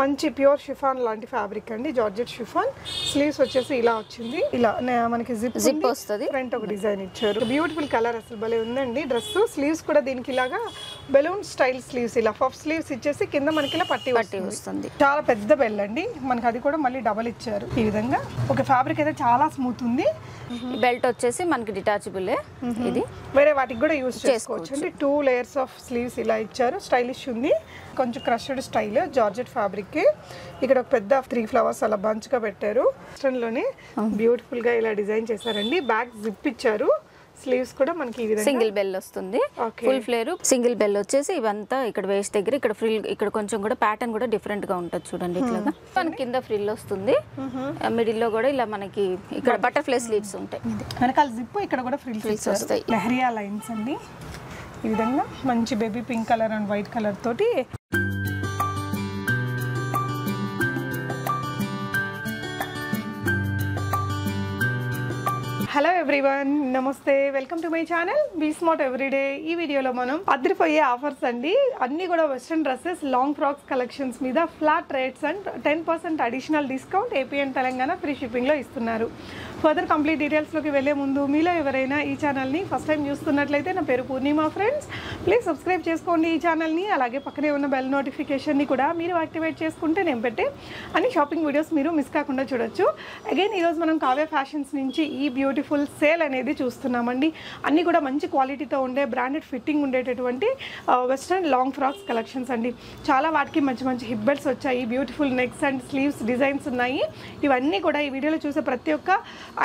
మంచి pure chiffon లాంటి fabric అండి జార్జెట్ షిఫాన్. స్లీవ్స్ వచ్చేసి ఇలా వచ్చింది. ఇలా మనకి జిప్ Zip వస్తది. ఫ్రంట్ ఒక డిజైన్ ఇచ్చారు. బ్యూటిఫుల్ కలర్ అసలు భలే ఉందండి. డ్రెస్ స్లీవ్స్ కూడా దీనికి ఇలాగా బెలూన్ స్టైల్ స్లీవ్స్ ఇలా పఫ్ స్లీవ్స్ ఇచ్చేసి కింద మనకి ఇలా పట్టి పట్టి వస్తుంది. చాలా పెద్ద బెల్ అండి. మనకి అది కూడా మళ్ళీ డబల్ ఇచ్చారు. ఈ విధంగా ఒక ఫ్యాబ్రిక్ అయితే చాలా స్మూత్ ఉంది. బెల్ట్ వచ్చేసి మనకి డిటాచబుల్ ఇది. వేరే వాటికి కూడా యూస్ చేసుకోవచ్చు. అంటే టూ లేయర్స్ ఆఫ్ స్లీవ్స్ ఇలా ఇచ్చారు. స్టైలిష్ ఉంది. కొంచెం క్రష్డ్ స్టైల్ జార్జెట్ ఫ్యాబ్రిక్ ఇక్కడ ఒక పెద్ద త్రీ ఫ్లవర్స్ అలా బంచ్గా పెట్టారు. లోనే బ్యూటిఫుల్గా ఇలా డిజైన్ చేశారండి. బ్యాక్ జిప్ ఇచ్చారు. స్లీవ్స్ కూడా మనకి ఈ విధంగా సింగిల్ బెల్ వస్తుంది. ఫుల్ ఫ్లేర్ సింగిల్ బెల్ వచ్చేసి ఇవంతా ఇక్కడ వేస్ట్ దగ్గర ఇక్కడ ఫ్రిల్ ఇక్కడ కొంచెం కూడా ప్యాటర్న్ కూడా డిఫరెంట్గా ఉంటుంది చూడండి ఇట్లాగా. మన కింద ఫ్రిల్ వస్తుంది. మిడిల్లో కూడా ఇలా మనకి ఇక్కడ బటర్ఫ్లై స్లీవ్స్ ఉంటాయి. వెనకాల జిప్ ఇక్కడ కూడా ఫ్రిల్స్ Frills ఇచ్చారు వస్తాయి. లెహరియా లైన్స్ అండి. ఈ విధంగా మంచి baby pink colour and white colour తోటి హలో ఎవ్రీవన్ నమస్తే welcome to my channel be smart everyday ఈ వీడియోలో మనం అదిరిపోయే ఆఫర్స్ అండి. అన్ని కూడా western dresses long frocks collections మీద flat rates and ten percent additional discount AP and Telangana free షిప్పింగ్లో ఇస్తున్నారు. ఫర్దర్ కంప్లీట్ డీటెయిల్స్లోకి వెళ్ళే ముందు మీలో ఎవరైనా ఈ ఛానల్ని ఫస్ట్ టైం చూస్తున్నట్లయితే నా పేరు పూర్ణిమ ఫ్రెండ్స్ ప్లీజ్ సబ్స్క్రైబ్ చేసుకోండి ఈ ఛానల్ని అలాగే పక్కనే ఉన్న బెల్ నోటిఫికేషన్ని కూడా మీరు యాక్టివేట్ చేసుకుంటే నేను పెట్టే అన్ని షాపింగ్ వీడియోస్ మీరు మిస్ కాకుండా చూడొచ్చు. అగైన్ ఈరోజు మనం కావ్య ఫ్యాషన్స్ నుంచి ఈ బ్యూటిఫుల్ సేల్ అనేది చూస్తున్నామండి. అన్నీ కూడా మంచి క్వాలిటీతో ఉండే బ్రాండెడ్ ఫిట్టింగ్ ఉండేటటువంటి వెస్ట్రన్ లాంగ్ ఫ్రాక్స్ కలెక్షన్స్ అండి. చాలా వాటికి మంచి మంచి హిబ్బెల్స్ వచ్చాయి beautiful necks and sleeves designs ఉన్నాయి. ఇవన్నీ కూడా ఈ వీడియోలో చూసే ప్రతి ఒక్క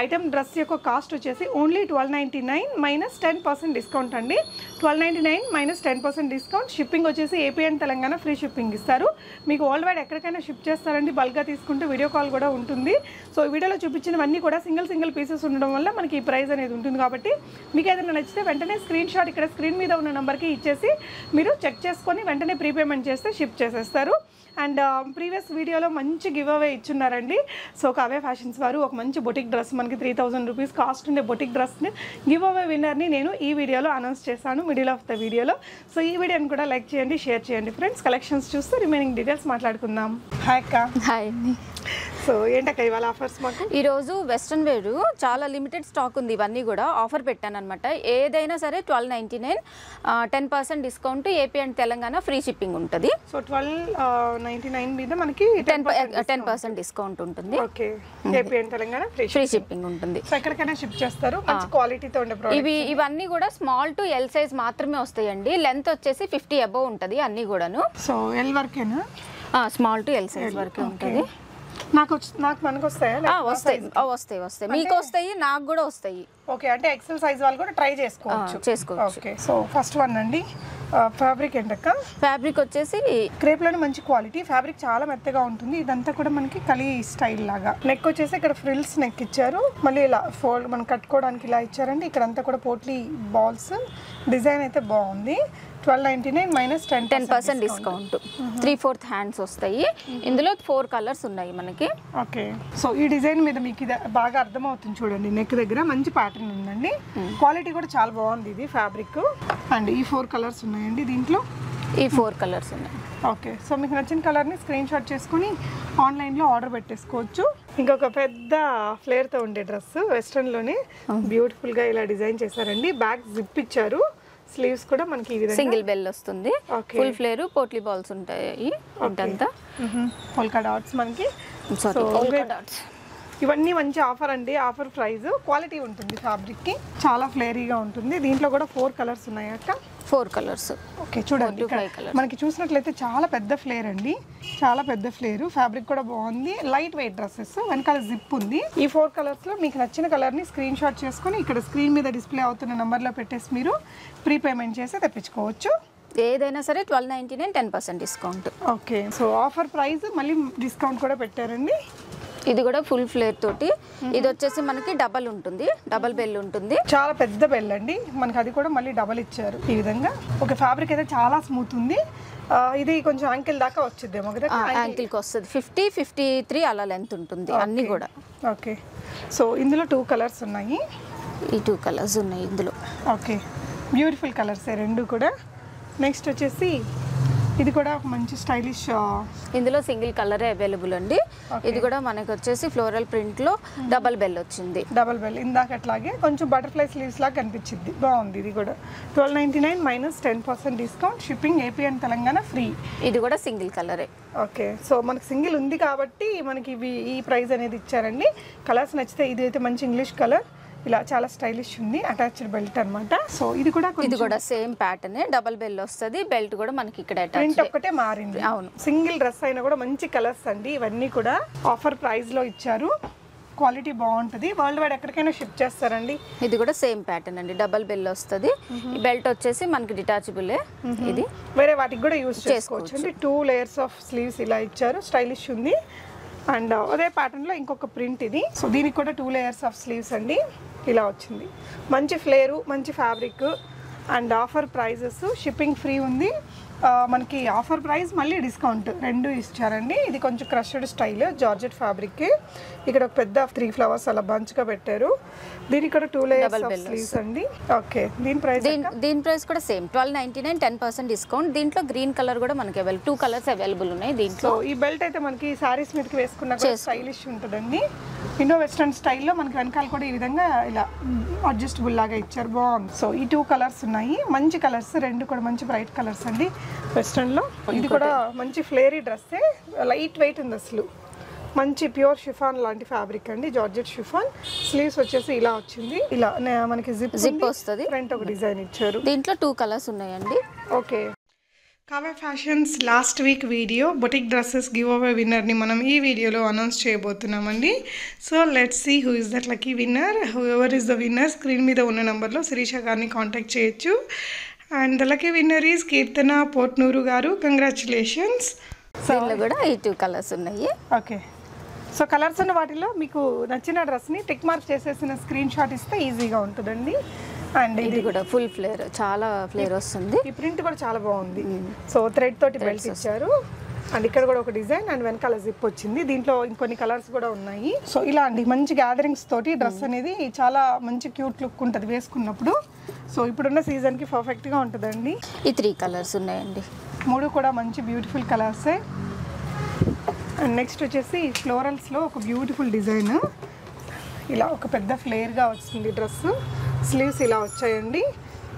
ఐటమ్ డ్రెస్ యొక్క కాస్ట్ వచ్చేసి only twelve ninety nine minus ten percent discount అండి. Twelve ninety nine minus ten percent discount shipping వచ్చేసి AP and Telangana free shipping ఇస్తారు. మీకు వరల్డ్ వైడ్ ఎక్కడికైనా షిప్ చేస్తారండి బల్క్గా తీసుకుంటే వీడియో కాల్ కూడా ఉంటుంది. సో ఈ వీడియోలో చూపించినవన్నీ కూడా సింగిల్ సింగిల్ పీసెస్ ఉండడం వల్ల మనకి ఈ ప్రైస్ అనేది ఉంటుంది కాబట్టి మీకు ఏదైనా నచ్చితే వెంటనే స్క్రీన్ షాట్ ఇక్కడ స్క్రీన్ మీద ఉన్న నెంబర్కి ఇచ్చేసి మీరు చెక్ చేసుకొని వెంటనే ప్రీపేమెంట్ చేస్తే షిప్ చేసేస్తారు. అండ్ ప్రీవియస్ వీడియోలో మంచి గివ్ అవే ఇచ్చున్నారండి. సో కావే ఫ్యాషన్స్ వారు ఒక మంచి బొటిక్ డ్రెస్ మనకి త్రీ థౌజండ్ రూపీస్ కాస్ట్ ఉండే బొటిక్ డ్రెస్ని గివ్ అవే విన్నర్ని నేను ఈ వీడియోలో అనౌన్స్ చేశాను మిడిల్ ఆఫ్ ద వీడియోలో సో ఈ వీడియోని కూడా లైక్ చేయండి షేర్ చేయండి. ఫ్రెండ్స్ కలెక్షన్స్ చూస్తూ రిమైనింగ్ డీటెయిల్స్ మాట్లాడుకుందాం. హాయ్ అక్క హాయ్ అండి సో ఏంటక్క ఇవాళ ఆఫర్స్ మాకు? ఈరోజు వెస్ట్రన్ వేర్ చాలా లిమిటెడ్ స్టాక్ ఉంది. ఇవన్నీ కూడా ఆఫర్ పెట్టాను అనమాట ఏదైనా సరే twelve ninety nine ten percent discount AP and Telangana free shipping ఉంటుంది. సో ట్వెల్వ్ నైంటీ నైన్ మీద మనకి టెన్ టెన్ పర్సెంట్ డిస్కౌంట్ ఉంటుంది. Okay AP and Telangana free shipping ఉంటుంది. సో ఎక్కడికైనా షిప్ చేస్తారు. మంచి క్వాలిటీతో ఉండే ఇవి ఇవన్నీ కూడా స్మాల్ టు ఎల్ సైజ్ మాత్రమే వస్తాయండి. లెంత్ వచ్చేసి ఫిఫ్టీ అబవ్ ఉంటుంది అన్నీ కూడాను. సో ఎల్ వరకేనా? స్మాల్ టు ఎల్ సైజ్ వరకే ఉంటుంది. నాకు నాకు మనకు వస్తాయా? వస్తాయి. వస్తాయి వస్తాయి. మీకు వస్తాయి నాకు కూడా వస్తాయి. ఓకే అంటే ఎక్సెల్ సైజ్ వాళ్ళు కూడా ట్రై చేసుకోవచ్చు. చేసుకోవచ్చు. ఓకే సో ఫస్ట్ వన్ అండి. ఫ్యాబ్రిక్ ఏంటక్క? ఫ్యాబ్రిక్ వచ్చేసి క్రేప్లోనే మంచి క్వాలిటీ ఫ్యాబ్రిక్ చాలా మెత్తగా ఉంటుంది. ఇదంతా కూడా మనకి కలి స్టైల్ లాగా. నెక్ వచ్చేసి ఇక్కడ ఫ్రిల్స్ నెక్ ఇచ్చారు. మళ్ళీ ఇలా ఫోల్డ్ మనం కట్టుకోవడానికి ఇలా ఇచ్చారండి. ఇక్కడ అంతా కూడా పోట్లీ బాల్స్ డిజైన్ అయితే బాగుంది. Twelve ninety nine minus ten ten percent discount three fourth hands వస్తాయి. ఇందులో ఫోర్ కలర్స్ ఉన్నాయి మనకి. ఓకే సో ఈ డిజైన్ మీద మీకు ఇది బాగా అర్థమవుతుంది చూడండి. నెక్ దగ్గర మంచి ప్యాటర్న్ ఉందండి. క్వాలిటీ కూడా చాలా బాగుంది ఇది ఫ్యాబ్రిక్ అండ్ ఈ ఫోర్ కలర్స్ ఉన్నాయండి దీంట్లో? ఈ ఫోర్ కలర్స్ ఉన్నాయి. ఓకే సో మీకు నచ్చిన కలర్ని స్క్రీన్ షాట్ చేసుకుని ఆన్లైన్లో ఆర్డర్ పెట్టేసుకోవచ్చు. ఇంకొక పెద్ద ఫ్లేర్తో ఉండే డ్రెస్ వెస్ట్రన్లోనే బ్యూటిఫుల్గా ఇలా డిజైన్ చేశారండి. బ్యాక్ జిప్ ఇచ్చారు. స్లీవ్స్ కూడా మనకి ఈ విధంగా? సింగిల్ బెల్ వస్తుంది. ఫుల్ ఫ్లేర్ పోట్లీ బాల్స్ ఉంటాయి ఇదంతా. పొల్కా డాట్స్ మనకి. ఇవన్నీ మంచి ఆఫర్ అండి. ఆఫర్ ప్రైస్ క్వాలిటీ ఉంటుంది ఫ్యాబ్రిక్కి చాలా ఫ్లేరీగా ఉంటుంది. దీంట్లో కూడా ఫోర్ కలర్స్ ఉన్నాయి అక్క. Four colours. ఓకే చూడండి. మనకి చూసినట్లయితే చాలా పెద్ద ఫ్లేర్ అండి. చాలా పెద్ద ఫ్లేర్. ఫ్యాబ్రిక్ కూడా బాగుంది. లైట్ వెయిట్ డ్రెస్సెస్ వెనకాల జిప్ ఉంది. ఈ ఫోర్ కలర్స్లో మీకు నచ్చిన కలర్ని స్క్రీన్ షాట్ చేసుకొని ఇక్కడ స్క్రీన్ మీద డిస్ప్లే అవుతున్న నంబర్లో పెట్టేసి మీరు ప్రీ పేమెంట్ చేసి తెప్పించుకోవచ్చు. ఏదైనా సరే twelve ninety nine ten percent discount okay so offer price మళ్ళీ డిస్కౌంట్ కూడా పెట్టారండి. ఇది కూడా ఫుల్ ఫ్లేర్ తోటి. ఇది వచ్చేసి మనకి డబల్ ఉంటుంది. డబల్ బెల్ ఉంటుంది. చాలా పెద్ద బెల్ అండి. మనకి అది కూడా మళ్ళీ డబల్ ఇచ్చారు ఈ విధంగా. ఒక ఫ్యాబ్రిక్ అయితే చాలా స్మూత్ ఉంది. ఇది కొంచెం యాంకిల్ దాకా వచ్చిద్దేమో కదా? యాంకిల్కి వస్తుంది. ఫిఫ్టీ ఫిఫ్టీ త్రీ అలా లెంత్ ఉంటుంది. అన్ని కూడా. ఓకే సో ఇందులో టూ కలర్స్ ఉన్నాయి. ఈ టూ కలర్స్ ఉన్నాయి ఇందులో. ఓకే బ్యూటిఫుల్ కలర్స్ రెండు కూడా. నెక్స్ట్ వచ్చేసి ఇది కూడా ఒక మంచి స్టైలిష్ ఇందులో సింగిల్ కలరే అవైలబుల్ అండి. ఇది కూడా మనకి వచ్చేసి ఫ్లోరల్ ప్రింట్లో డబల్ బెల్ వచ్చింది. డబల్ బెల్ ఇందాక అట్లాగే కొంచెం బటర్ఫ్లై స్లీవ్స్ లాగా కనిపించింది. బాగుంది ఇది కూడా. Twelve ninety nine minus ten percent discount shipping AP and Telangana free ఇది కూడా సింగిల్ కలరే. ఓకే సో మనకి సింగిల్ ఉంది కాబట్టి మనకి ఇవి ఈ ప్రైస్ అనేది ఇచ్చారండి. కలర్స్ నచ్చితే ఇది అయితే మంచి ఇంగ్లీష్ కలర్ ఇలా చాలా స్టైలిష్ ఉంది అటాచ్డ్ బెల్ట్ అన్నమాట. సో ఇది కూడా ఇది కూడా సేమ్ ప్యాటర్న్ డబల్ బెల్ వస్తుంది బెల్ట్ కూడా మనకి ఇక్కడ ప్రింట్ ఒక్కటే మారింది. అవును. సింగిల్ డ్రెస్ అయినా కూడా మంచి కలర్స్ అండి. ఇవన్నీ కూడా ఆఫర్ ప్రైస్లో ఇచ్చారు. క్వాలిటీ బాగుంటుంది. వరల్డ్ వైడ్ ఎక్కడికైనా షిప్ చేస్తారండి. ఇది కూడా సేమ్ ప్యాటర్న్ అండి. డబల్ బెల్ వస్తుంది. ఈ బెల్ట్ వచ్చేసి మనకి డిటాచబులే ఇది. వేరే వాటికి కూడా యూస్ చేసుకోవచ్చు టూ లేయర్స్ ఆఫ్ స్లీవ్స్ ఇలా ఇచ్చారు. స్టైలిష్ ఉంది. అండ్ అదే ప్యాటర్న్లో ఇంకొక ప్రింట్ ఇది. సో దీనికి కూడా టూ లేయర్స్ ఆఫ్ స్లీవ్స్ అండి. ఇలా వచ్చింది. మంచి ఫ్లేరు మంచి fabric and offer prizes shipping free ఉంది. మనకి ఆఫర్ ప్రైస్ మళ్ళీ డిస్కౌంట్ రెండు ఇచ్చారండి. ఇది కొంచెం క్రషడ్ స్టైల్ జార్జెట్ ఫ్యాబ్రిక్ ఇక్కడ ఒక పెద్ద త్రీ ఫ్లవర్స్ అలా బంచ్గా పెట్టారు. దీనికి కూడా టూ లేయర్స్ స్లీవ్స్ అండి. ఓకే దీని ప్రైస్ దీని దీని ప్రైస్ కూడా same. Twelve ninety nine ten percent discount. దీంట్లో గ్రీన్ కలర్ కూడా మనకి అవైలబుల్ టూ కలర్స్ అవైలబుల్ ఉన్నాయి దీంట్లో. ఈ బెల్ట్ అయితే మనకి సారీస్ మీదకి వేసుకున్నా స్టైలిష్ ఉంటుందండి. ఇండో వెస్ట్రన్ స్టైల్లో మనకి వెనకాల కూడా ఈ విధంగా ఇలా అడ్జస్టబుల్ లాగా ఇచ్చారు. బాగుంది. సో ఈ టూ కలర్స్ ఉన్నాయి మంచి కలర్స్ రెండు కూడా మంచి బ్రైట్ కలర్స్ అండి. వెస్ట్రన్లో ఇది కూడా మంచి ఫ్లేరీ డ్రెస్సే. లైట్ వెయిట్ ఉంది అసలు. మంచి ప్యూర్ షిఫాన్ లాంటి ఫ్యాబ్రిక్ అండి. Georgette chiffon. స్లీవ్స్ వచ్చేసి ఇలా వచ్చింది. ఇలా మనకి జిప్ జిప్ వస్తుంది. ఫ్రంట్ ఒక డిజైన్ ఇచ్చారు. దీంట్లో టూ కలర్స్ ఉన్నాయండి. Okay. Kavya fashions last week video boutique dresses give away విన్నర్ని మనం ఈ వీడియోలో announce చేయబోతున్నామండి. So let's see who is that lucky winner whoever is the winner screen మీద ఉన్న నెంబర్లో శిరీష గారిని కాంటాక్ట్ చేయొచ్చు. And the lucky winner is Keerthana Potnuru గారు. Congratulations దీనిలో కూడా ఈ టూ కలర్స్ ఉన్నాయి. ఓకే సో కలర్స్ ఉన్న వాటిలో మీకు నచ్చిన డ్రెస్ని టిక్ మార్క్ చేసేసిన స్క్రీన్ షాట్ ఇస్తే ఈజీగా ఉంటుందండి. అండ్ ఇది కూడా ఫుల్ ఫ్లేర్ చాలా ఫ్లేర్ వస్తుంది. ఈ ప్రింట్ కూడా చాలా బాగుంది. సో థ్రెడ్ తోటి బెల్ట్ ఇచ్చారు. అండ్ ఇక్కడ కూడా ఒక డిజైన్ అండ్ వెనకాల జిప్ వచ్చింది. దీంట్లో ఇంకొన్ని కలర్స్ కూడా ఉన్నాయి. సో ఇలా అండి మంచి గ్యాదరింగ్స్ తోటి డ్రెస్ అనేది చాలా మంచి క్యూట్ లుక్ ఉంటుంది వేసుకున్నప్పుడు. సో ఇప్పుడున్న సీజన్కి పర్ఫెక్ట్గా ఉంటుందండి. ఈ త్రీ కలర్స్ ఉన్నాయండి. మూడు కూడా మంచి బ్యూటిఫుల్ కలర్సే అండ్ నెక్స్ట్ వచ్చేసి ఫ్లోరల్స్లో ఒక బ్యూటిఫుల్ డిజైన్ ఇలా ఒక పెద్ద ఫ్లేర్గా వస్తుంది డ్రెస్. స్లీవ్స్ ఇలా వచ్చాయండి.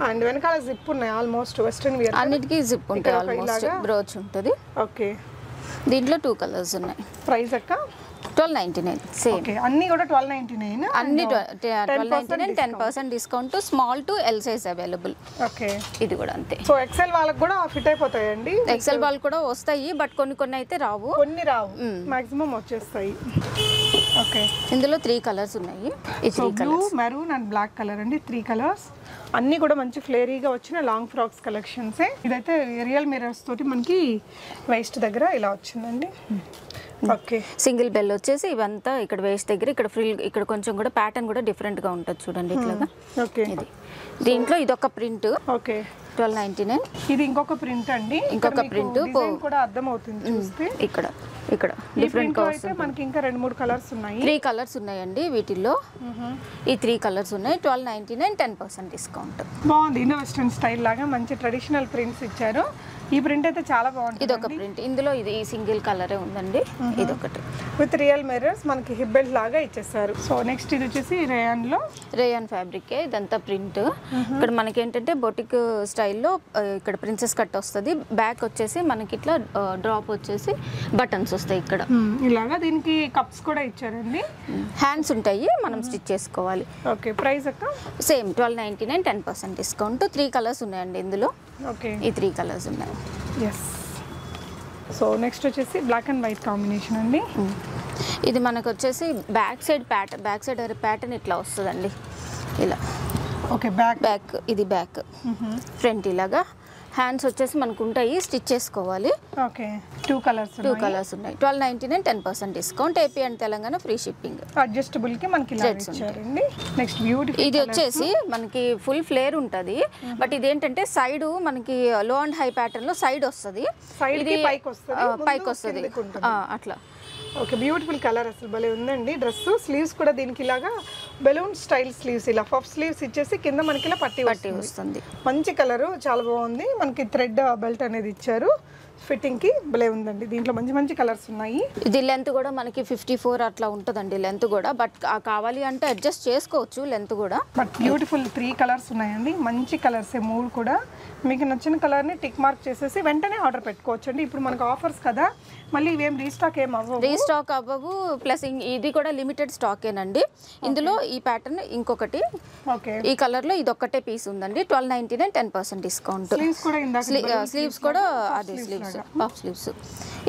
అండ్ వెనకాల జిప్ ఉన్నాయి ఆల్మోస్ట్ వెస్ట్రన్ వియర్. అన్నిటికీ జిప్ ఉంటాయి ఆల్మోస్ట్? బ్రోచ్ ఉంటుంది. ఓకే. దీంట్లో టూ కలర్స్ ఉన్నాయి. ప్రైస్ అక్క ట్వెల్వ్ నైన్టీ నైన్ సేమ్ అన్ని కూడా ట్వెల్వ్ నైన్టీ నైన్ అన్ని twelve ninety nine ten percent discount small to L size available okay ఇది కూడా అంతే. సో ఎక్సెల్ వాళ్ళకి కూడా ఫిట్ అయిపోతాయండి. ఎక్సెల్ బాల్ కూడా వస్తాయి బట్ కొన్ని కొన్ని అయితే రావు. కొన్ని రావు. మాక్సిమం వచ్చేస్తాయి. ఓకే ఇందులో త్రీ కలర్స్ ఉన్నాయి. Blue maroon and black colour అండి త్రీ కలర్స్ అన్నీ కూడా మంచి ఫ్లేరీగా వచ్చిన లాంగ్ ఫ్రాక్స్ కలెక్షన్సే ఇదైతే రియల్ మిరర్స్ తోటి మనకి వేస్ట్ దగ్గర ఇలా వచ్చిందండి. సింగిల్ బెల్ వచ్చేసి ఇవంతా ఇక్కడ వేస్ట్ దగ్గర ఇక్కడ ఫ్రిల్ ఇక్కడ కొంచెం కూడా ప్యాటర్న్ కూడా డిఫరెంట్గా ఉంటుంది చూడండి ఇట్లాగా. ఓకే. ఇది. దీంట్లో ఇదొక print okay. Twelve ninety nine ఇది ఇంకొక ప్రింట్ అండి. ఇంకొక డిజైన్ కూడా అర్థం అవుతుంది ఇక్కడ ఇక్కడ. డిఫరెంట్ ప్రింట్ మనకి ఇంకా రెండు మూడు కలర్స్ ఉన్నాయి. త్రీ కలర్స్ ఉన్నాయండి వీటిల్లో. ఈ త్రీ కలర్స్ ఉన్నాయి. Twelve ninety nine ten percent discount బాగుంది. ఇండో వెస్టర్న్ స్టైల్ లాగా మంచి ట్రెడిషనల్ ప్రింట్స్ ఇచ్చారు. ఈ ప్రింట్ అయితే చాలా బాగుంటుంది ఇది ఒక ప్రింట్. ఇందులో ఇది సింగిల్ కలరే ఉందండి. ఇది ఒకటి విత్ రియల్ మిర్రర్స్ మనకి హిప్ బెల్ట్ లాగా ఇచ్చేసారు సో నెక్స్ట్ ఇది వచ్చేసి రేయాన్లో రేయాన్ ఫ్యాబ్రిక్ ఇదంతా ప్రింట్. ఇక్కడ మనకి ఏంటంటే బొటిక్ స్టైల్లో ఇక్కడ ప్రిన్సెస్ కట్ వస్తుంది. బ్యాక్ వచ్చేసి మనకి ఇట్లా డ్రాప్ వచ్చేసి బటన్స్ వస్తాయి ఇక్కడ. ఇలాగా దీనికి కప్స్ కూడా ఇచ్చారండి. హ్యాండ్స్ ఉంటాయి మనం స్టిచ్ చేసుకోవాలి. ఓకే ప్రైస్ అక్క? Same twelve ninety nine ten percent discount. Three colours ఉన్నాయండి ఇందులో. ఈ త్రీ కలర్స్ ఉన్నాయి. ఎస్ సో నెక్స్ట్ వచ్చేసి బ్లాక్ అండ్ వైట్ కాంబినేషన్ అండి. ఇది మనకు వచ్చేసి back side pattern back side pattern ఇట్లా వస్తుందండి. ఇలా. ఓకే బ్యాక్ బ్యాక్ ఇది బ్యాక్ ఫ్రంట్ ఇలాగా. హ్యాండ్స్ వచ్చేసి మనకు ఉంటాయి. స్టిచ్ చేసుకోవాలి. Okay. Two colours two colours ఉన్నాయి. Twelve ninety nine ten percent discount AP and Telangana free shipping అడ్జస్టబుల్కి మనకి నెక్స్ట్ బ్యూటిఫుల్ ఇది వచ్చేసి మనకి ఫుల్ ఫ్లేర్ ఉంటుంది. బట్ ఇదేంటంటే సైడ్ మనకి లో అండ్ హై ప్యాటర్న్లో సైడ్ వస్తుంది. పైకి వస్తది, అట్లా. ఓకే బ్యూటిఫుల్ కలర్ అసలు భలే ఉందండి. డ్రెస్ స్లీవ్స్ కూడా దీనికి ఇలాగా బెలూన్ స్టైల్ స్లీవ్స్ ఇలా పఫ్ స్లీవ్స్ ఇచ్చేసి కింద మనకి ఇలా పట్టి పట్టి వస్తుంది. వస్తుంది. మంచి కలర్ చాలా బాగుంది. మనకి థ్రెడ్ బెల్ట్ అనేది ఇచ్చారు. ఫిట్టింగ్కి భలే ఉందండి. దీంట్లో మంచి మంచి కలర్స్ ఉన్నాయి. ఇది లెంత్ కూడా మనకి ఫిఫ్టీ ఫోర్ అట్లా ఉంటుందండి లెంత్ కూడా. బట్ కావాలి అంటే అడ్జస్ట్ చేసుకోవచ్చు లెంత్ కూడా. బట్ బ్యూటిఫుల్ త్రీ కలర్స్ ఉన్నాయండి. మంచి కలర్స్ మూడు కూడా. మీకు నచ్చిన కలర్ని టిక్ మార్క్ చేసేసి వెంటనే ఆర్డర్ పెట్టుకోవచ్చు అండి ఇప్పుడు మనకు ఆఫర్స్ కదా. మళ్ళీ ఇవేం రీస్టాక్ ఏం అవ్వవు. రీస్టాక్ అవ్వవు. ప్లస్ ఇది కూడా లిమిటెడ్ స్టాకేనండి. ఇందులో ఈ ప్యాటర్న్ ఇంకొకటి. ఓకే. ఈ కలర్లో ఇది ఒక్కటే పీస్ ఉందండి. Twelve ninety nine ten percent discount. Sleeves కూడా స్లీవ్స్ కూడా అదే స్లీవ్స్. పఫ్ స్లీవ్స్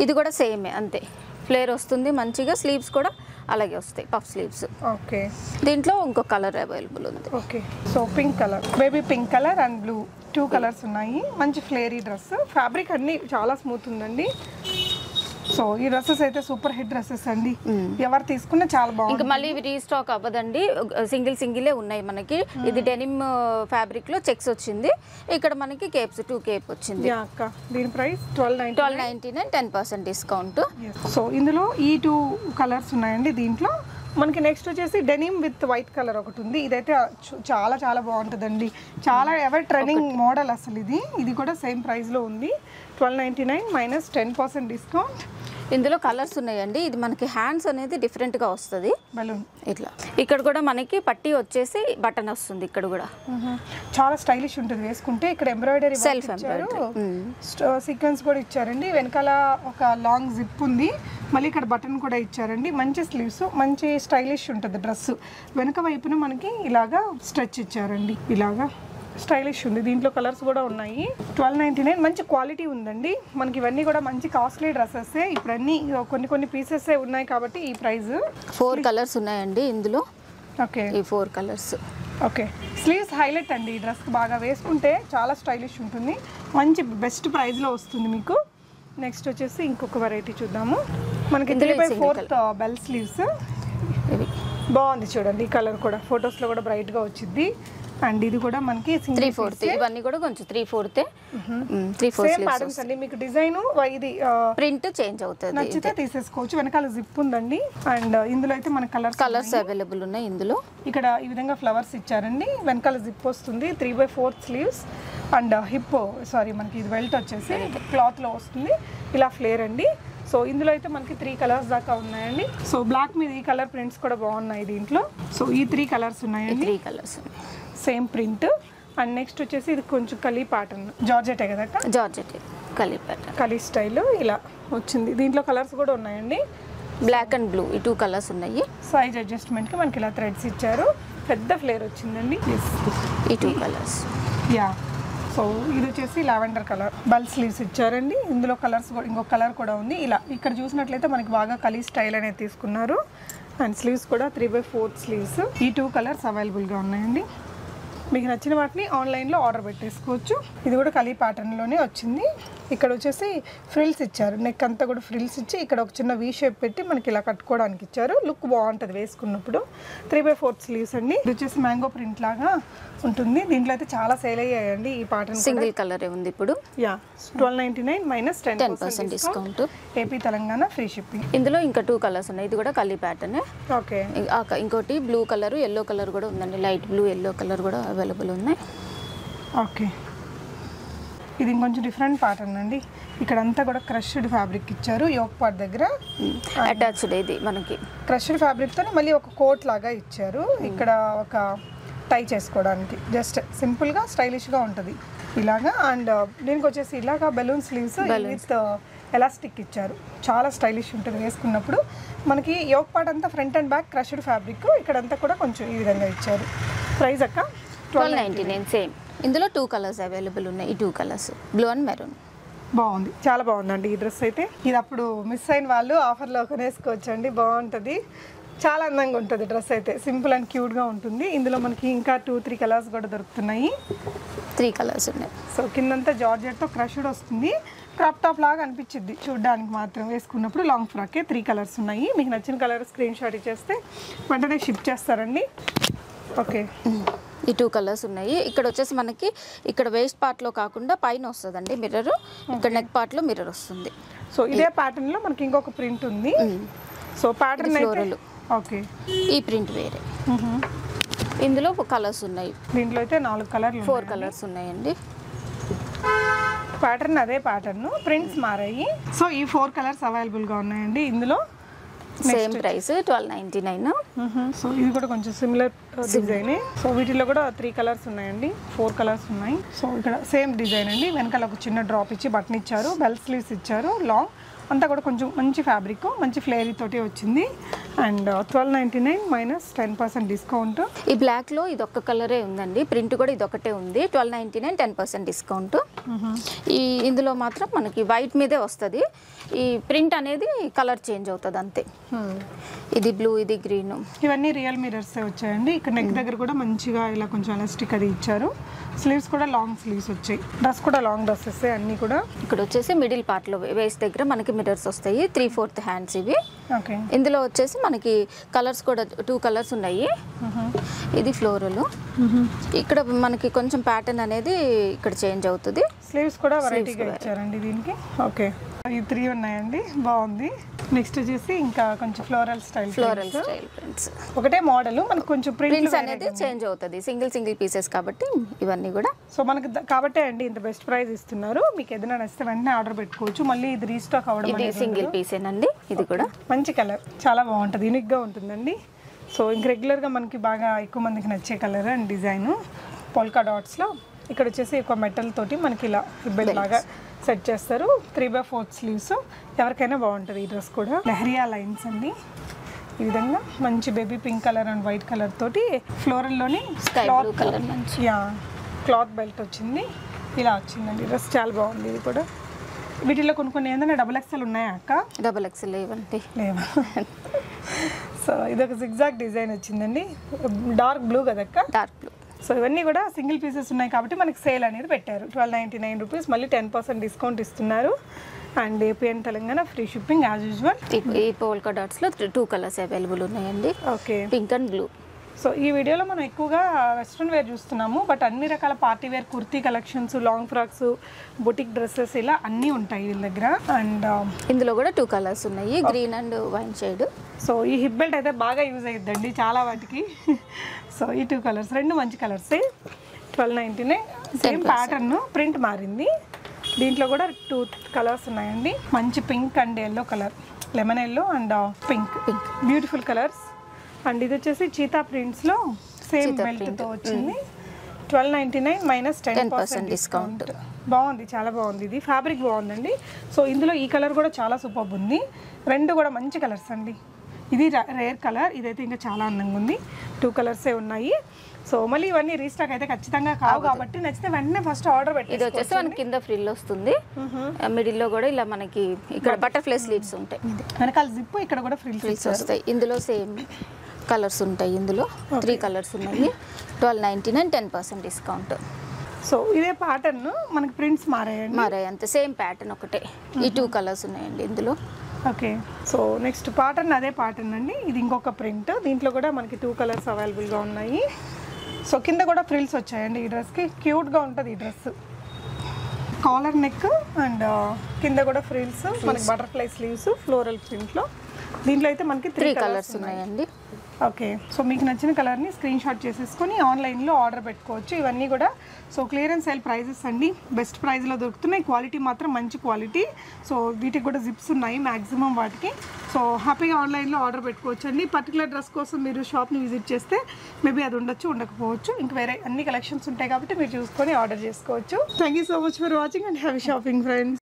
ఇది కూడా సేమే అంతే. ఫ్లేర్ వస్తుంది మంచిగా స్లీవ్స్ కూడా అలాగే వస్తాయి పఫ్ స్లీవ్స్ ఓకే దీంట్లో ఇంకో కలర్ అవైలబుల్ ఉంది. Okay so pink colour baby pink colour and blue two colours ఉన్నాయి. మంచి ఫ్లేరీ డ్రెస్ ఫ్యాబ్రిక్ అన్ని చాలా స్మూత్ ఉందండి. సో ఈ డ్రెస్సెస్ అయితే సూపర్ హిట్ డ్రెస్సెస్ అండి. ఎవరు తీసుకున్నా చాలా బాగుంది. ఇంకా మళ్ళీ ఇవి రీస్టాక్ అవ్వదండి. సింగిల్ సింగిలే ఉన్నాయి మనకి. ఇది డెనిమ్ ఫ్యాబ్రిక్లో చెక్స్ వచ్చింది. ఇక్కడ మనకి కేప్స్ టూ కేప్ వచ్చింది. అక్క దీని price twelve nine. Twelve ninety nine ten percent discount. So ఇందులో ఈ టూ కలర్స్ ఉన్నాయండి దీంట్లో. మనకి నెక్స్ట్ వచ్చేసి డెనిమ్ విత్ వైట్ కలర్ ఒకటి ఉంది. ఇదైతే చాలా చాలా బాగుంటుందండి. చాలా ఎవర్ ట్రెండింగ్ మోడల్ అసలు ఇది. ఇది కూడా సేమ్ ప్రైస్లో ఉంది. Twelve ninety nine minus ten percent discount ఇందులో కలర్స్ ఉన్నాయండి. ఇది మనకి హ్యాండ్స్ అనేది different గా వస్తుంది. బలూన్ ఇట్లా. ఇక్కడ కూడా మనకి పట్టీ వచ్చేసి బటన్ వస్తుంది ఇక్కడ కూడా. చాలా స్టైలిష్ ఉంటుంది. వేసుకుంటే ఇక్కడ ఎంబ్రాయిడరీ embroidery. సీక్వెన్స్ కూడా ఇచ్చారండి. వెనకాల ఒక లాంగ్ జిప్ ఉంది. మళ్ళీ ఇక్కడ బటన్ కూడా ఇచ్చారండి. మంచి స్లీవ్స్ మంచి స్టైలిష్ ఉంటుంది డ్రెస్. వెనక వైపున మనకి ఇలాగా స్ట్రెచ్ ఇచ్చారండి. ఇలాగా. స్టైలిష్ ఉంది. దీంట్లో కలర్స్ కూడా ఉన్నాయి. ట్వెల్వ్ నైంటీ నైన్ మంచి క్వాలిటీ ఉందండి. మనకి ఇవన్నీ కూడా మంచి కాస్ట్లీ డ్రెస్సెస్ ఇప్పుడు అన్ని కొన్ని కొన్ని పీసెస్ ఉన్నాయి కాబట్టి ఈ ప్రైస్. ఫోర్ కలర్స్ ఉన్నాయండి ఇందులో. ఓకే. ఈ four colours okay. Sleeves highlight అండి ఈ డ్రెస్ బాగా వేసుకుంటే చాలా స్టైలిష్ ఉంటుంది. మంచి బెస్ట్ ప్రైస్లో వస్తుంది మీకు. నెక్స్ట్ వచ్చేసి ఇంకొక వెరైటీ చూద్దాము. మనకి three by fourth bell sleeves బాగుంది చూడండి ఈ కలర్ కూడా. ఫొటోస్లో కూడా బ్రైట్గా వచ్చింది అండ్ ఇది కూడా మనకి త్రీ ఫోర్త్ ఇవన్నీ కూడా కొంచెం three ఫోర్తే three four same sleeves patterns అండి. మీకు డిజైన్ ఇది ప్రింట్ చేంజ్ అవుతుంది నచ్చితే తీసేసుకోవచ్చు. వెనకాల జిప్ ఉందండి. అండ్ ఇందులో అయితే మన కలర్స్ కలర్స్ అవైలబుల్ ఉన్నాయి ఇందులో. ఇక్కడ ఈ విధంగా ఫ్లవర్స్ ఇచ్చారండి. వెనకాల జిప్ వస్తుంది. Three by fourth sleeves and hip sorry మనకి ఇది బెల్ట్ వచ్చేసి క్లాత్లో వస్తుంది. ఇలా ఫ్లేర్ అండి. సో ఇందులో అయితే మనకి త్రీ కలర్స్ దాకా ఉన్నాయండి. సో బ్లాక్ మీద ఈ కలర్ ప్రింట్స్ కూడా బాగున్నాయి దీంట్లో. సో ఈ త్రీ కలర్స్ ఉన్నాయండి. Three colours same print. And next వచ్చేసి ఇది కొంచెం కలీ ప్యాటర్న్ జార్జెటే కదా జార్జెట్. కలిపాట కలీ స్టైల్ ఇలా వచ్చింది. దీంట్లో కలర్స్ కూడా ఉన్నాయండి. బ్లాక్ అండ్ బ్లూ ఈ టూ కలర్స్ ఉన్నాయి. సైజ్ అడ్జస్ట్మెంట్కి మనకి ఇలా థ్రెడ్స్ ఇచ్చారు. పెద్ద ఫ్లేర్ వచ్చిందండి. ఈ టూ కలర్స్ యా సో ఇది వచ్చేసి లావెండర్ కలర్ బల్ స్లీవ్స్ ఇచ్చారండి. ఇందులో కలర్స్ కూడా ఇంకొక కలర్ కూడా ఉంది. ఇలా ఇక్కడ చూసినట్లయితే మనకి బాగా కలీ స్టైల్ అనేది తీసుకున్నారు. అండ్ స్లీవ్స్ కూడా త్రీ బై ఫోర్త్ స్లీవ్స్ ఈ టూ కలర్స్ అవైలబుల్గా ఉన్నాయండి. మీకు నచ్చిన వాటిని ఆన్లైన్లో ఆర్డర్ పెట్టేసుకోవచ్చు. ఇది కూడా కలీ ప్యాటర్న్లోనే వచ్చింది. ఇక్కడ వచ్చేసి ఫ్రిల్స్ ఇచ్చారు. నెక్ అంతా కూడా ఫ్రిల్స్ ఇచ్చి ఇక్కడ ఒక చిన్న వీ షేప్ పెట్టి మనకి ఇలా కట్టుకోవడానికి ఇచ్చారు. లుక్ బాగుంటుంది వేసుకున్నప్పుడు. త్రీ బై ఫోర్త్ స్లీవ్స్ అండి. ఇది వచ్చేసి మ్యాంగో ప్రింట్ లాగా ఉంటుంది. దీంట్లో అయితే చాలా సేల్ అయ్యాయండి ఈ ప్యాటర్న్ సింగిల్ కలరే ఉంది ఇప్పుడు? Yeah twelve ninety nine minus ten ten percent discount AP Telangana free shipping ఇందులో ఇంకా టూ కలర్స్ ఉన్నాయి. ఇది కూడా కలీ ప్యాటర్న్ ఓకే ఇంకోటి బ్లూ కలర్ ఎల్లో కలర్ కూడా ఉందండి. లైట్ బ్లూ ఎల్లో కలర్ కూడా అవైలబుల్ ఉన్నాయి. ఓకే ఇది ఇంకొంచెం డిఫరెంట్ ప్యాటర్న్ అండి ఇక్కడ అంతా కూడా క్రష్డ్ ఫ్యాబ్రిక్ ఇచ్చారు. యోక్ పార్ట్ దగ్గర అటాచ్డ్ ఇది మనకి. క్రష్డ్ ఫ్యాబ్రిక్తో మళ్ళీ ఒక కోట్ లాగా ఇచ్చారు. ఇక్కడ ఒక టై చేసుకోవడానికి. జస్ట్ సింపుల్గా స్టైలిష్గా ఉంటుంది. ఇలాగా అండ్ దీనికి వచ్చేసి ఇలాగా బెలూన్ స్లీవ్స్ విత్ ఎలాస్టిక్ ఇచ్చారు. చాలా స్టైలిష్ ఉంటుంది వేసుకున్నప్పుడు. మనకి యోక్ పార్ట్ అంతా front and back crushed fabric ఇక్కడంతా కూడా కొంచెం ఈ విధంగా ఇచ్చారు. ప్రైస్ అక్క? ట్వెల్వ్ నైంటీ నైన్ సేమ్ ఇందులో టూ కలర్స్ అవైలబుల్ ఉన్నాయి ఈ two colours blue and maroon బాగుంది. చాలా బాగుందండి ఈ డ్రెస్ అయితే. ఇది అప్పుడు మిస్ అయిన వాళ్ళు ఆఫర్లో కొనేసుకోవచ్చు అండి బాగుంటుంది. చాలా అందంగా ఉంటుంది డ్రెస్ అయితే. సింపుల్ అండ్ క్యూట్గా ఉంటుంది. ఇందులో మనకి ఇంకా టూ త్రీ కలర్స్ కూడా దొరుకుతున్నాయి. త్రీ కలర్స్ ఉన్నాయి. సో కిందంతా జార్జెట్తో క్రష్డ్ వస్తుంది. క్రాప్ టాప్ లాగా అనిపించింది. చూడడానికి మాత్రం వేసుకున్నప్పుడు లాంగ్ ఫ్రాకే త్రీ కలర్స్ ఉన్నాయి. మీకు నచ్చిన కలర్ స్క్రీన్ షాట్ ఇచ్చేస్తే వెంటనే షిప్ చేస్తారండి. ఓకే ఈ టూ కలర్స్ ఉన్నాయి. ఇక్కడ వచ్చేసి మనకి ఇక్కడ వేస్ట్ పార్ట్లో కాకుండా పైన వస్తుందండి మిర్రర్ ఇక్కడ నెక్ పార్ట్లో మిర్రర్ వస్తుంది. సో ఇదే ప్యాటర్న్లో మనకి ఇంకొక ప్రింట్ ఉంది. So pattern floral. ఓకే ఈ ప్రింట్ వేరే. ఇందులో కలర్స్ ఉన్నాయి. దీంట్లో అయితే నాలుగు కలర్లు ఫోర్ కలర్స్ ఉన్నాయండి. ప్యాటర్న్ అదే ప్యాటర్న్ ప్రింట్స్ మారాయి. సో ఈ ఫోర్ కలర్స్ అవైలబుల్గా ఉన్నాయండి. ఇందులో same price twelve ninety nine so ఇది కూడా కొంచెం సిమిలర్ డిజైన్ సో వీటిలో కూడా త్రీ కలర్స్ ఉన్నాయండి. ఫోర్ కలర్స్ ఉన్నాయి. సో ఇక్కడ సేమ్ డిజైన్ అండి. వెనకాల ఒక చిన్న డ్రాప్ ఇచ్చి బటన్ ఇచ్చారు. బెల్ స్లీవ్స్ ఇచ్చారు. లాంగ్ అంతా కూడా కొంచెం మంచి ఫ్యాబ్రిక్ మంచి ఫ్లేరీ తోటి వచ్చింది. And twelve ninety nine minus ten percent discount ఈ బ్లాక్లో ఇది ఒక్క కలరే ఉందండి. ప్రింట్ కూడా ఇది ఒకటే ఉంది twelve ninety nine ten percent discount ఈ ఇందులో మాత్రం మనకి వైట్ మీదే వస్తుంది. ఈ ప్రింట్ అనేది కలర్ చేంజ్ అవుతుంది అంతే. ఇది బ్లూ ఇది గ్రీన్ ఇవన్నీ రియల్ మిరర్స్ వచ్చాయండి. ఇక్కడ నెక్ దగ్గర కూడా మంచిగా ఇలా కొంచెం ఎలాస్టిక్ అది ఇచ్చారు. స్లీవ్స్ కూడా లాంగ్ స్లీవ్స్ వచ్చాయి. డ్రెస్ కూడా లాంగ్ డ్రెస్సెస్ అన్నీ కూడా. ఇక్కడ వచ్చేసి మిడిల్ పార్ట్లో వేస్ట్ దగ్గర మనకి మిరర్స్ వస్తాయి త్రీ ఫోర్త్ హ్యాండ్స్ ఇవి. ఇందులో వచ్చేసి మనకి కలర్స్ కూడా టూ కలర్స్ ఉన్నాయి. ఇది ఫ్లోరల్ ఇక్కడ మనకి కొంచెం ప్యాటర్న్ అనేది ఇక్కడ చేంజ్ అవుతుంది. స్లీవ్స్ కూడా వెరైటీగా ఇచ్చారండి దీనికి? ఓకే. ఈ త్రీ ఉన్నాయండి. బాగుంది. నెక్స్ట్ వచ్చేసి ఇంకా కొంచెం floral style floral style prints ఒకటే మోడల్ మనకు కొంచెం ప్రింట్ ప్రింట్స్ అనేది చేంజ్ అవుతుంది. సింగిల్ సింగిల్ పీసెస్ కాబట్టి ఇవన్నీ కూడా సో మనకి కాబట్టే అండి ఇంత బెస్ట్ ప్రైస్ ఇస్తున్నారు. మీకు ఏదైనా నచ్చితే వెంటనే ఆర్డర్ పెట్టుకోవచ్చు. మళ్ళీ ఇది రీస్టాక్ అవ్వడం ఇది సింగిల్ పీసేనండి ఇది కూడా మంచి కలర్ చాలా బాగుంటుంది. యూనిక్గా ఉంటుందండి. సో ఇంక రెగ్యులర్గా మనకి బాగా ఎక్కువ మందికి నచ్చే కలర్ అండ్ డిజైన్ పోల్కా డాట్స్లో ఇక్కడ వచ్చేసి ఒక మెటల్ తోటి మనకి ఇలా రిబ్బెల్ లాగా సెట్ చేస్తారు. త్రీ బై ఫోర్త్ స్లీవ్స్ ఎవరికైనా బాగుంటుంది ఈ డ్రెస్ కూడా. లెహరియా లైన్స్ అండి. ఈ విధంగా మంచి baby pink colour and white colour తోటి ఫ్లోరల్లోని బ్లూ కలర్ మంచి. యా క్లాత్ బెల్ట్ వచ్చింది. ఇలా వచ్చిందండి. డ్రెస్ చాలా బాగుంది ఇది కూడా. వీటిలో కొన్ని కొన్ని ఏంటంటే డబుల్ ఎక్స్ఎల్ ఉన్నాయా అక్క? డబల్ ఎక్స్ఎల్ ఇవ్వండి లేవా? సో ఇది ఒక జిగ్జాగ్ డిజైన్ వచ్చిందండి. డార్క్ బ్లూ కదక్క? డార్క్ బ్లూ సో ఇవన్నీ కూడా సింగిల్ పీసెస్ ఉన్నాయి కాబట్టి మనకి సేల్ అనేది పెట్టారు. ట్వెల్వ్ నైంటీ నైన్ రూపీస్ మళ్ళీ టెన్ పర్సెంట్ డిస్కౌంట్ ఇస్తున్నారు. And AP and Telangana free shipping as usual ఈ పోల్కా డాట్స్లో టూ కలర్స్ అవైలబుల్ ఉన్నాయండి. Okay pink and blue so ఈ వీడియోలో మనం ఎక్కువగా వెస్ట్రన్ వేర్ చూస్తున్నాము బట్ అన్ని రకాల party wear kurti collections long frocks boutique dresses ఇలా అన్నీ ఉంటాయి వీళ్ళ దగ్గర. అండ్ ఇందులో కూడా టూ కలర్స్ ఉన్నాయి green and wine shade so ఈ హిప్ బెల్ట్ అయితే బాగా యూజ్ అయ్యిద్దండి చాలా వాటికి. సో ఈ టూ కలర్స్ రెండు మంచి colours twelve ninety nine same pattern print మారింది. దీంట్లో కూడా టూ కలర్స్ ఉన్నాయండి. మంచి pink and yellow colour lemon yellow and pink pink beautiful colours and ఇది వచ్చేసి చీతా ప్రింట్స్లో సేమ్ బెల్ట్తో వచ్చింది. Twelve ninety nine minus ten percent discount బాగుంది చాలా బాగుంది. ఇది ఫ్యాబ్రిక్ బాగుందండి. సో ఇందులో ఈ కలర్ కూడా చాలా సూపర్ ఉంది. రెండు కూడా మంచి కలర్స్ అండి. ఇది రేర్ కలర్ ఇదైతే ఇంకా చాలా అందంగా ఉంది. టూ కలర్సే ఉన్నాయి. సో మళ్ళీ ఇవన్నీ రీస్టాక్ అయితే ఖచ్చితంగా కావు కాబట్టి నచ్చితే వెంటనే ఫస్ట్ ఆర్డర్ ఇది పెట్టి వచ్చేసి మనకి కింద ఫ్రిల్ వస్తుంది. మిడిల్లో కూడా ఇలా మనకి ఇక్కడ బటర్ఫ్లై స్లీవ్స్ ఉంటాయి. వెనకాల జిప్ ఇక్కడ కూడా ఫ్రిల్స్ ఫ్రిల్స్ వస్తాయి. ఇందులో సేమ్ కలర్స్ ఉంటాయి ఇందులో. త్రీ కలర్స్ ఉన్నాయి. Twelve ninety nine ten percent discount so ఇదే ప్యాటర్న్ మనకి ప్రింట్స్ మారాయండి? మరి అంతే. సేమ్ ప్యాటర్న్ ఒకటే. ఈ టూ కలర్స్ ఉన్నాయండి ఇందులో. ఓకే. సో నెక్స్ట్ ప్యాటర్న్ అదే ప్యాటర్న్ అండి. ఇది ఇంకొక ప్రింట్ దీంట్లో కూడా మనకి టూ కలర్స్ అవైలబుల్గా ఉన్నాయి. సో కింద కూడా ఫ్రిల్స్ వచ్చాయండి ఈ డ్రెస్కి క్యూట్గా ఉంటుంది ఈ డ్రెస్ కాలర్ నెక్ అండ్ కింద కూడా ఫ్రిల్స్ మనకి బటర్ఫ్లై స్లీవ్స్ ఫ్లోరల్ ప్రింట్లో దీంట్లో అయితే మనకి త్రీ కలర్స్ ఉన్నాయండి. ఓకే. సో మీకు నచ్చిన కలర్ని స్క్రీన్ షాట్ చేసేసుకొని ఆన్లైన్లో ఆర్డర్ పెట్టుకోవచ్చు. ఇవన్నీ కూడా సో క్లియరెన్స్ సేల్ ప్రైజెస్ అండి. బెస్ట్ ప్రైస్లో దొరుకుతున్నాయి. క్వాలిటీ మాత్రం మంచి క్వాలిటీ. సో వీటికి కూడా జిప్స్ ఉన్నాయి మ్యాక్సిమం వాటికి. సో హ్యాపీగా ఆన్లైన్లో ఆర్డర్ పెట్టుకోవచ్చు అండి పర్టికులర్ డ్రెస్ కోసం మీరు షాప్ని విజిట్ చేస్తే మేబీ అది ఉండొచ్చు ఉండకపోవచ్చు. ఇంక వేరే అన్ని కలెక్షన్స్ ఉంటాయి కాబట్టి మీరు చూసుకొని ఆర్డర్ చేసుకోవచ్చు. Thank you so much for watching and happy shopping friends